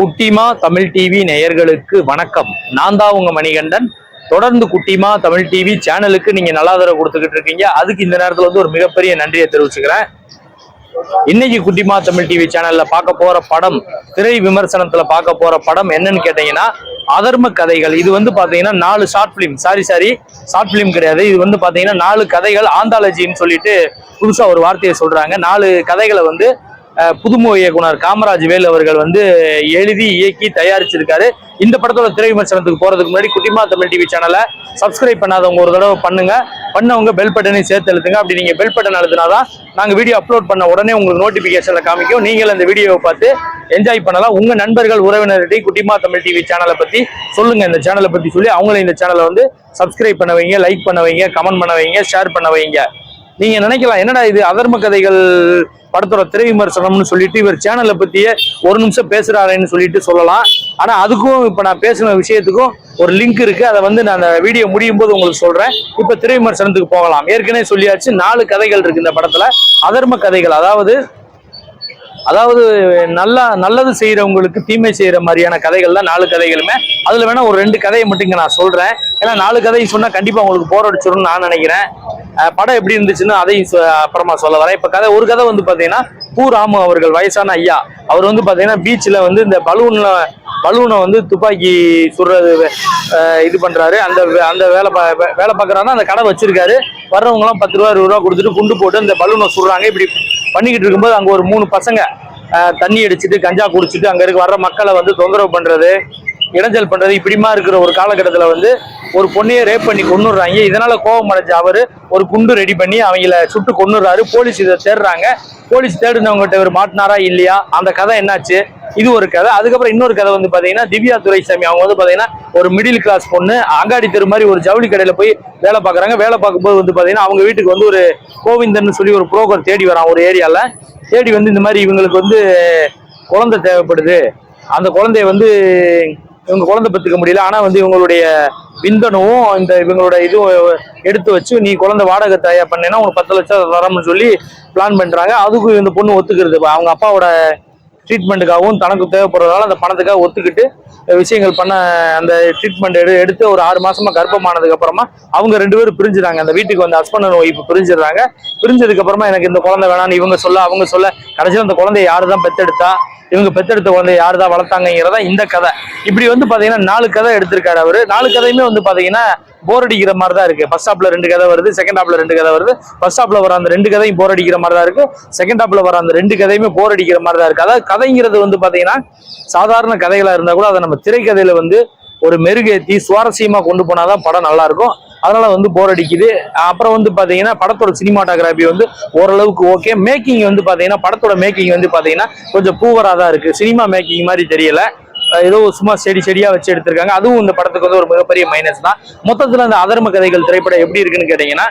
குட்டிமா தமிழ் டிவி நேயர்களுக்கு வணக்கம். நான் தான் உங்க மணிகண்டன். தொடர்ந்து குட்டிமா தமிழ் டிவி சேனலுக்கு நீங்க நல்லாதரவு கொடுத்துக்கிட்டு இருக்கீங்க. அதுக்கு இந்த நேரத்துல வந்து ஒரு மிகப்பெரிய நன்றியை தெரிவிச்சுக்கிறேன். இன்னைக்கு குட்டிமா தமிழ் டிவி சேனல்ல பார்க்க போற படம் திரை விமர்சனத்துல பார்க்க போற படம் என்னன்னு கேட்டீங்கன்னா அதர்ம கதைகள். இது வந்து பாத்தீங்கன்னா நாலு short film sorry sorry short film கிடையாது. இது வந்து பாத்தீங்கன்னா நாலு கதைகள் ஆந்தாலஜின்னு சொல்லிட்டு புதுசா ஒரு வார்த்தையை சொல்றாங்க. நாலு கதைகளை வந்து புதுமுக இயக்குனர் காமராஜ் வேல் அவர்கள் வந்து எழுதி இயக்கி தயாரிச்சிருக்காரு. இந்த படத்தோட திரை விமர்சனத்துக்கு போறதுக்கு முன்னாடி குட்டிமா தமிழ் டிவி சேனலை சப்ஸ்கிரைப் பண்ணாதவங்க ஒரு தடவை பண்ணுங்க. பண்ணவங்க பெல் பட்டனையும் சேர்த்து அழுத்துங்க. அப்படி நீங்க பெல் பட்டன் அழுத்தினாதான் நாங்க வீடியோ அப்லோட் பண்ண உடனே உங்களுக்கு நோட்டிபிகேஷன்ல காமிக்கும். நீங்கள் அந்த வீடியோவை பார்த்து என்ஜாய் பண்ணலாம். உங்க நண்பர்கள் உறவினர்கிட்ட குட்டிமா தமிழ் டிவி சேனலை பத்தி சொல்லுங்க. இந்த சேனலை பத்தி சொல்லி அவங்களும் இந்த சேனலை வந்து சப்ஸ்கிரைப் பண்ண வைங்க லைக் பண்ண வைங்க கமெண்ட் பண்ண வைங்க ஷேர் பண்ண வைங்க. நீங்க நினைக்கலாம் என்னடா இது அதர்ம கதைகள் படத்தோட திரை விமர்சனம்னு சொல்லிட்டு இவர் சேனலை பத்தியே ஒரு நிமிஷம் பேசுறாருன்னு சொல்லிட்டு சொல்லலாம். ஆனா அதுக்கும் இப்ப நான் பேசின விஷயத்துக்கும் ஒரு லிங்க் இருக்கு. அதை வந்து நான் அந்த வீடியோ முடியும் போது உங்களுக்கு சொல்றேன். இப்ப திரை விமர்சனத்துக்கு போகலாம். ஏற்கனவே சொல்லியாச்சு நாலு கதைகள் இருக்கு இந்த படத்துல. அதர்ம கதைகள் அதாவது அதாவது நல்லா நல்லது செய்கிறவங்களுக்கு தீமை செய்கிற மாதிரியான கதைகள் தான் நாலு கதைகளுமே. அதில் வேணால் ஒரு ரெண்டு கதையை மட்டும் இங்கே நான் சொல்கிறேன் ஏன்னா நாலு கதையும் சொன்னால் கண்டிப்பாக உங்களுக்கு போர் அடிச்சிடும்னு நான் நினைக்கிறேன். படம் எப்படி இருந்துச்சுன்னு அதையும் சொ- அப்புறமா சொல்ல வரேன். இப்போ கதை ஒரு கதை வந்து பார்த்தீங்கன்னா பூ ராமு அவர்கள் வயசான ஐயா. அவர் வந்து பார்த்தீங்கன்னா பீச்சில் வந்து இந்த பலூனில் பலூனை வந்து துப்பாக்கி சுடுறது இது பண்ணுறாரு அந்த அந்த வேலை பா- வேலை பார்க்குறாருன்னா அந்த கடை வச்சிருக்காரு. வர்றவங்களாம் பத்து ரூபா இருபது ரூபா கொடுத்துட்டு குண்டு போட்டு அந்த பலூனை சுடுறாங்க. இப்படி பண்ணிக்கிட்டு இருக்கும்போது அங்கே ஒரு மூணு பசங்க தண்ணி அடிச்சுட்டு கஞ்சா குடிச்சிட்டு அங்கே இருக்க வர்ற மக்களை வந்து தொந்தரவு பண்ணுறது இடைஞ்சல் பண்றது இப்படிமா இருக்கிற ஒரு காலகட்டத்தில் வந்து ஒரு பொண்ணையே ரேப் பண்ணி கொன்னுடுறாங்க. இதனால கோபம் அடைஞ்ச அவர் ஒரு குண்டு ரெடி பண்ணி அவங்கள சுட்டு கொன்னுடுறாரு. போலீஸ் இதை தேடுறாங்க. போலீஸ் தேடுனவங்ககிட்ட இவர் மாட்டினாரா இல்லையா? அந்த கதை என்னாச்சு? இது ஒரு கதை. அதுக்கப்புறம் இன்னொரு கதை வந்து பார்த்தீங்கன்னா திவ்யா துரைசாமி. அவங்க வந்து பார்த்தீங்கன்னா ஒரு மிடில் கிளாஸ் பொண்ணு அங்காடி தெரு மாதிரி ஒரு ஜவுளி கடையில் போய் வேலை பார்க்குறாங்க. வேலை பார்க்கும்போது வந்து பார்த்தீங்கன்னா அவங்க வீட்டுக்கு வந்து ஒரு கோவிந்தன் சொல்லி ஒரு புரோக்கர் தேடி வரான் ஒரு ஏரியாவில் தேடி வந்து இந்த மாதிரி இவங்களுக்கு வந்து குழந்தை தேவைப்படுது. அந்த குழந்தைய வந்து இவங்க குழந்தை பெற்றுக்க முடியல. ஆனா வந்து இவங்களுடைய விந்தனவும் இந்த இவங்களோட இதுவும் எடுத்து வச்சு நீ குழந்தை வாடகை தயார் பண்ணேன்னா உனக்கு பத்து லட்சம் தரம்னு சொல்லி பிளான் பண்றாங்க. அதுக்கும் இந்த பொண்ணு ஒத்துக்கிறது. அவங்க அப்பாவோட ட்ரீட்மெண்ட்டுக்காகவும் தனக்கு தேவைப்படுறதால அந்த பணத்துக்காக ஒத்துக்கிட்டு விஷயங்கள் பண்ண அந்த ட்ரீட்மெண்ட் எடு எடுத்து ஒரு ஆறு மாசமா கர்ப்பமானதுக்கு அப்புறமா அவங்க ரெண்டு பேரும் பிரிஞ்சுறாங்க. அந்த வீட்டுக்கு வந்து ஹஸ்பண்ட் அண்ட் ஒய்ஃப் பிரிஞ்சிடுறாங்க பிரிஞ்சதுக்கு அப்புறமா எனக்கு இந்த குழந்தை வேணாம்னு இவங்க சொல்ல அவங்க சொல்ல கடைசியில் அந்த குழந்தைய யாரு தான் பெத்தெடுத்தா? இவங்க பெத்தெடுத்த குழந்தை யார் தான் வளர்த்தாங்கிறதா இந்த கதை. இப்படி வந்து பாத்தீங்கன்னா நாலு கதை எடுத்திருக்காரு அவரு. நாலு கதையுமே வந்து பாத்தீங்கன்னா போர் அடிக்கிற மாதிரி தான் இருக்கு ஃபர்ஸ்ட் ஹாப்ல ரெண்டு கதை வருது செகண்ட் ஹாப்ல ரெண்டு கதை வருது. ஃபர்ஸ்ட் ஹாப்ல வர அந்த ரெண்டு கதையும் போர் அடிக்கிற மாதிரி தான் இருக்கு செகண்ட் ஹாப்ல வர அந்த ரெண்டு கதையுமே போர் அடிக்கிற மாதிரி தான் இருக்கு. அதாவது கதைங்கிறது வந்து பாத்தீங்கன்னா சாதாரண கதைகளா இருந்தா கூட அதை நம்ம திரைக்கதையில வந்து ஒரு மெருகேத்தி சுவாரஸ்யமா கொண்டு போனாதான் படம் நல்லா இருக்கும். அதனால வந்து போர் அடிக்குது. அப்புறம் வந்து பார்த்தீங்கன்னா படத்தோட சினிமாட்டோகிராஃபி வந்து ஓரளவுக்கு ஓகே மேக்கிங் வந்து பார்த்தீங்கன்னா படத்தோட மேக்கிங் வந்து பார்த்தீங்கன்னா கொஞ்சம் பூவராக தான் இருக்குது சினிமா மேக்கிங் மாதிரி தெரியல. ஏதோ சும்மா செடி செடியாக வச்சு எடுத்திருக்காங்க. அதுவும் இந்த படத்துக்கு வந்து ஒரு மிகப்பெரிய மைனஸ் தான். மொத்தத்தில் அந்த அதர்ம கதைகள் திரைப்படம் எப்படி இருக்குன்னு கேட்டீங்கன்னா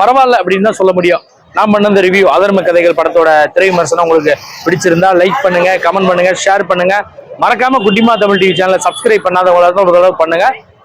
பரவாயில்ல அப்படின்னு தான் சொல்ல முடியும். நான் பண்ண இந்த ரிவ்யூ அதர்ம கதைகள் படத்தோட திரை விமர்சனம் உங்களுக்கு பிடிச்சிருந்தா லைக் பண்ணுங்க கமெண்ட் பண்ணுங்க ஷேர் பண்ணுங்க. மறக்காம குட்டிமா தமிழ் டிவி சேனலை சப்ஸ்கிரைப் பண்ணாதவங்களாக தான் ஒரு தடவை பண்ணுங்க.